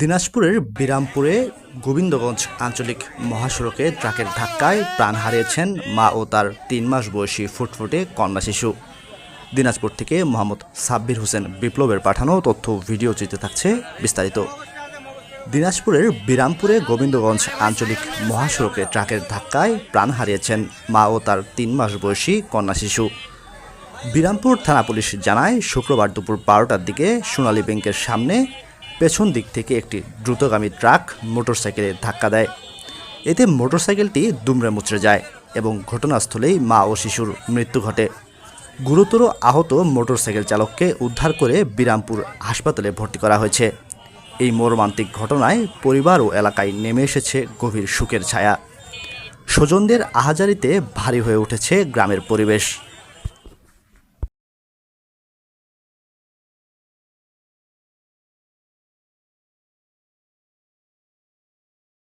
দিনাজপুরের বিরামপুরে গোবিন্দগঞ্জ আঞ্চলিক মহাসড়কে ট্রাকের ধাক্কায় প্রাণ হারিয়েছেন মা ও তার তিন মাস বয়সী ফুটফুটে কন্যা শিশু। দিনাজপুর থেকে মোহাম্মদ সাব্বির হোসেন বিপ্লবের পাঠানো তথ্য ভিডিও চিত্রে থাকছে বিস্তারিত। দিনাজপুরের বিরামপুরে গোবিন্দগঞ্জ আঞ্চলিক মহাসড়কে ট্রাকের ধাক্কায় প্রাণ হারিয়েছেন মা ও তার তিন মাস বয়সী কন্যা শিশু। বিরামপুর থানা পুলিশ জানায়, শুক্রবার দুপুর বারোটার দিকে সোনালী ব্যাংকের সামনে পেছন দিক থেকে একটি দ্রুতগামী ট্রাক মোটরসাইকেলে ধাক্কা দেয়। এতে মোটরসাইকেলটি দুমড়ে মুচড়ে যায় এবং ঘটনাস্থলেই মা ও শিশুর মৃত্যু ঘটে। গুরুতর আহত মোটরসাইকেল চালককে উদ্ধার করে বিরামপুর হাসপাতালে ভর্তি করা হয়েছে। এই মর্মান্তিক ঘটনায় পরিবার ও এলাকায় নেমে এসেছে গভীর শোকের ছায়া। স্বজনদের আহাজারিতে ভারী হয়ে উঠেছে গ্রামের পরিবেশ।